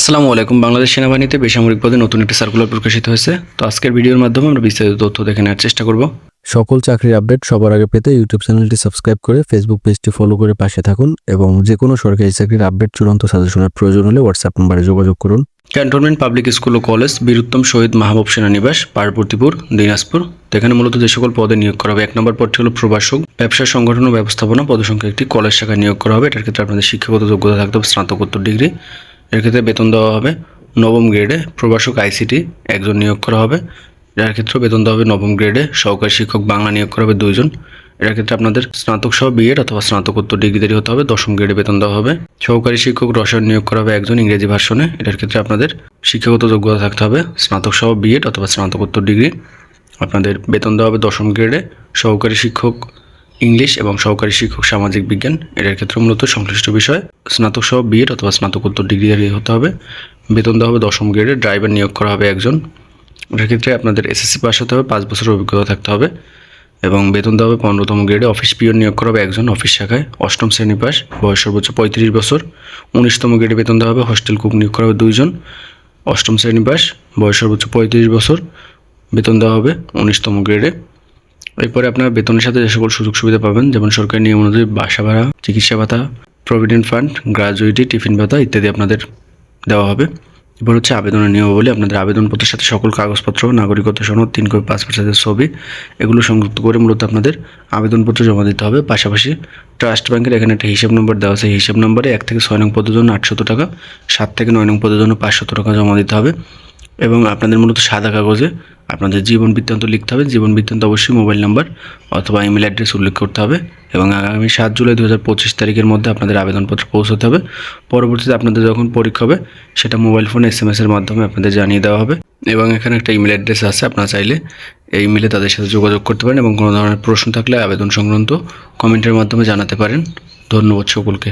আসসালামু আলাইকুম। বাংলাদেশ সেনাবাহিনীতে বেসামরিক পদে নতুন একটি সার্কুলার প্রকাশিত হয়েছে। তো আজকের ভিডিওর মাধ্যমে আমরা বিস্তারিত তথ্য দেখে নেওয়ার চেষ্টা করব। সকল চাকরির আপডেট সবার আগে পেতে ইউটিউব চ্যানেলটি সাবস্ক্রাইব করে ফেসবুক পেজটি ফলো করে পাশে থাকুন এবং যে কোনো সরকারি চাকরির আপডেট চূড়ান্ত সাজেশনের প্রয়োজন হলে হোয়াটসঅ্যাপ নম্বরে যোগাযোগ করুন। ক্যান্টনমেন্ট পাবলিক স্কুল ও কলেজ বীরুত্তম শহীদ মাহবুব সেনানিবাস পার্বতীপুর দিনাজপুর। এখানে মূলত যে সকল পদে নিয়োগ করা হবে এক নম্বর পদটি হল প্রভাষক। ব্যবসা সংগঠন ও ব্যবস্থাপনা পদসংখ্যা একটি কলেজ শাখায় নিয়োগ করা হবে। এটার ক্ষেত্রে আপনাদের শিক্ষাগত যোগ্যতা থাকতে হবে স্নাতকোত্তর ডিগ্রি এর ক্ষেত্রে বেতন দেওয়া হবে নবম গ্রেডে প্রভাষক আইসিটি একজন নিয়োগ করা হবে। এটার ক্ষেত্রে বেতন দেওয়া হবে নবম গ্রেডে সহকারী শিক্ষক বাংলা নিয়োগ করা হবে দুইজন। এটার ক্ষেত্রে আপনাদের স্নাতক সহ বিএড অথবা স্নাতকোত্তর ডিগ্রিদেরই হতে হবে, দশম গ্রেডে বেতন দেওয়া হবে। সহকারী শিক্ষক রসায়ন নিয়োগ করা হবে একজন ইংরেজি ভার্সনে। এটার ক্ষেত্রে আপনাদের শিক্ষাগত যোগ্যতা থাকতে হবে স্নাতক সহ বিএড অথবা স্নাতকোত্তর ডিগ্রি। আপনাদের বেতন দেওয়া হবে দশম গ্রেডে সহকারী শিক্ষক ইংলিশ এবং সহকারী শিক্ষক সামাজিক বিজ্ঞান, এটার ক্ষেত্রে মূলত সংশ্লিষ্ট বিষয়। স্নাতক সহ বিএড অথবা স্নাতকোত্তর ডিগ্রি হতে হবে। বেতন দেওয়া হবে দশম গ্রেডে ড্রাইভার নিয়োগ করা হবে একজন। এটার ক্ষেত্রে আপনাদের এসএসসি পাস হতে হবে, পাঁচ বছরের অভিজ্ঞতা থাকতে হবে। এবং বেতন দেওয়া হবে পনেরোতম গ্রেডে অফিস পিওন নিয়োগ করা হবে একজন অফিস শাখায়। অষ্টম শ্রেণি পাস বয়স সর্বোচ্চ পঁয়ত্রিশ বছর। উনিশতম গ্রেডে বেতন দেওয়া হবে হোস্টেল কুক নিয়োগ করা হবে দুইজন। অষ্টম শ্রেণি পাস বয়স সর্বোচ্চ পঁয়ত্রিশ বছর। বেতন দেওয়া হবে উনিশতম গ্রেডে এরপরে আপনার বেতনের সাথে যে সকল সুযোগ সুবিধা পাবেন, যেমন সরকারি নিয়ম অনুযায়ী বাসা ভাড়া, চিকিৎসা ভাতা প্রভিডেন্ট ফান্ড গ্র্যাজুইটি টিফিন ভাতা ইত্যাদি আপনাদের দেওয়া হবে। এবার হচ্ছে আবেদনের নিয়মাবলী, আপনাদের আবেদনপত্রের সাথে সকল কাগজপত্র, নাগরিকত্ব সনদ, তিন কপি পাসপোর্ট সাইজের ছবি, এগুলো সংযুক্ত করে মূলত আপনাদের আবেদনপত্র জমা দিতে হবে। পাশাপাশি ট্রাস্ট ব্যাংকের এখানে একটা হিসাব নম্বর দেওয়া আছে। হিসাব নম্বরে এক থেকে ছয় নং পদের জন্য আটশত টাকা, সাত থেকে নয় নং পদের জন্য পাঁচশত টাকা জমা দিতে হবে। এবং আপনাদের মূলত সাদা কাগজে আপনাদের জীবন বৃত্তান্ত লিখতে হবে। জীবন বৃত্তান্ত অবশ্যই মোবাইল নাম্বার অথবা ইমেল অ্যাড্রেস উল্লেখ করতে হবে এবং আগামী সাত জুলাই দু হাজার পঁচিশ তারিখের মধ্যে আপনাদের আবেদনপত্র পৌঁছতে হবে। পরবর্তীতে আপনাদের যখন পরীক্ষা হবে, সেটা মোবাইল ফোন, এস এম এসের মাধ্যমে আপনাদের জানিয়ে দেওয়া হবে এবং এখানে একটা ইমেল অ্যাড্রেস আছে, আপনারা চাইলে এই ইমেলে তাদের সাথে যোগাযোগ করতে পারেন এবং কোনো ধরনের প্রশ্ন থাকলে আবেদন সংক্রান্ত কমেন্টের মাধ্যমে জানাতে পারেন। ধন্যবাদ সকলকে।